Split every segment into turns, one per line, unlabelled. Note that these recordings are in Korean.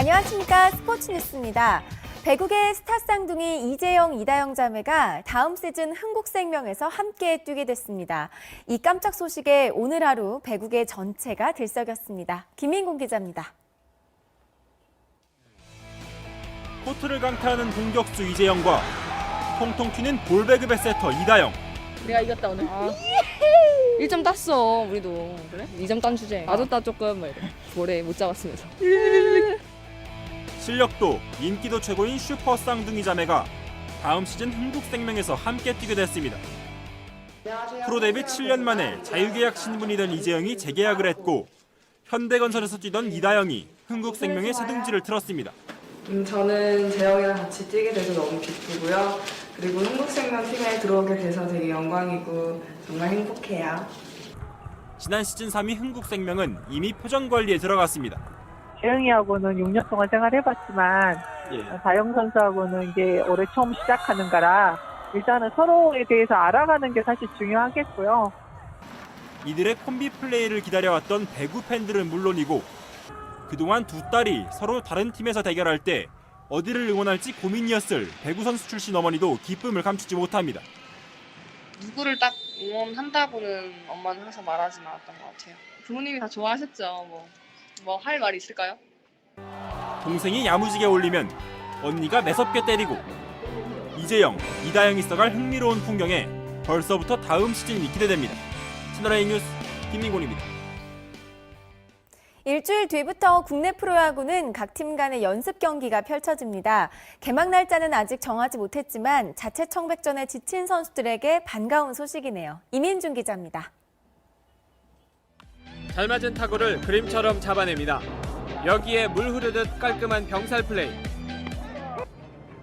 안녕하십니까 스포츠 뉴스입니다. 배국의 스타 쌍둥이 이재영, 이다영 자매가 다음 시즌 흥국생명에서 함께 뛰게 됐습니다. 이 깜짝 소식에 오늘 하루 배국의 전체가 들썩였습니다. 김민공 기자입니다.
코트를 강타하는 공격수 이재영과 통통 튀는 볼배급의 세터 이다영.
내가 이겼다 오늘. 아. 1점 땄어 우리도 그래? 2점 딴 주제. 맞았다 조금 막 이래. 볼에 못 잡았으면서.
실력도 인기도 최고인 슈퍼 쌍둥이 자매가 다음 시즌 흥국생명에서 함께 뛰게 됐습니다. 프로 데뷔 7년 만에 자유계약 신분이 된 이재영이 재계약을 했고 현대건설에서 뛰던 이다영이 흥국생명의 새둥지를 틀었습니다.
음, 저는 재영이랑 같이 뛰게 돼서 너무 기쁘고요. 그리고 흥국생명 팀에 들어오게 돼서 되게 영광이고 정말 행복해요.
지난 시즌 3위 흥국생명은 이미 표정 관리에 들어갔습니다.
재영이하고는 6년 동안 생활해봤지만
예.
다영 선수하고는 이제 올해 처음 시작하는 거라 일단은 서로에 대해서 알아가는 게 사실 중요하겠고요.
이들의 콤비 플레이를 기다려왔던 배구 팬들은 물론이고 그동안 두 딸이 서로 다른 팀에서 대결할 때 어디를 응원할지 고민이었을 배구 선수 출신 어머니도 기쁨을 감추지 못합니다.
누구를 딱 응원한다고는 엄마는 항상 말하지 않았던 것 같아요. 부모님이 다 좋아하셨죠. 뭐 뭐 할 말이 있을까요?
동생이 야무지게 올리면 언니가 매섭게 때리고 이재영, 이다영이 써갈 흥미로운 풍경에 벌써부터 다음 시즌이 기대됩니다. 채널A 뉴스 김민곤입니다.
일주일 뒤부터 국내 프로야구는 각 팀 간의 연습 경기가 펼쳐집니다. 개막 날짜는 아직 정하지 못했지만 자체 청백전에 지친 선수들에게 반가운 소식이네요. 이민준 기자입니다.
잘 맞은 타구를 그림처럼 잡아냅니다. 여기에 물 흐르듯 깔끔한 병살 플레이.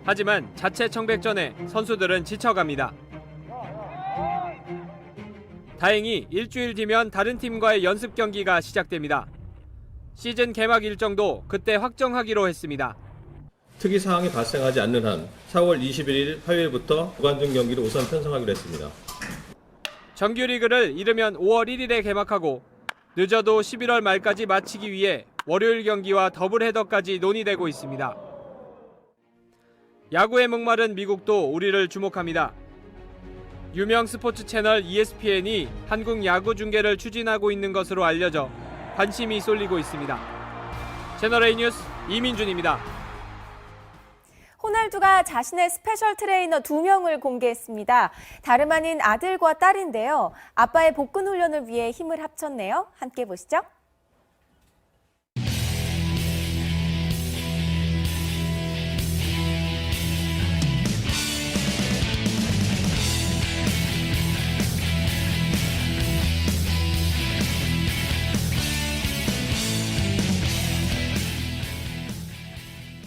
하지만 자체 청백전에 선수들은 지쳐갑니다. 다행히 일주일 뒤면 다른 팀과의 연습 경기가 시작됩니다. 시즌 개막 일정도 그때 확정하기로 했습니다.
특이 사항이 발생하지 않는 한 4월 21일 화요일부터 무관중 경기를 우선 편성하기로 했습니다.
정규 리그를 이르면 5월 1일에 개막하고 늦어도 11월 말까지 마치기 위해 월요일 경기와 더블 헤더까지 논의되고 있습니다. 야구에 목마른 미국도 우리를 주목합니다. 유명 스포츠 채널 ESPN이 한국 야구 중계를 추진하고 있는 것으로 알려져 관심이 쏠리고 있습니다. 채널A 뉴스 이민준입니다.
호날두가 자신의 스페셜 트레이너 두 명을 공개했습니다. 다름 아닌 아들과 딸인데요. 아빠의 복근 훈련을 위해 힘을 합쳤네요. 함께 보시죠.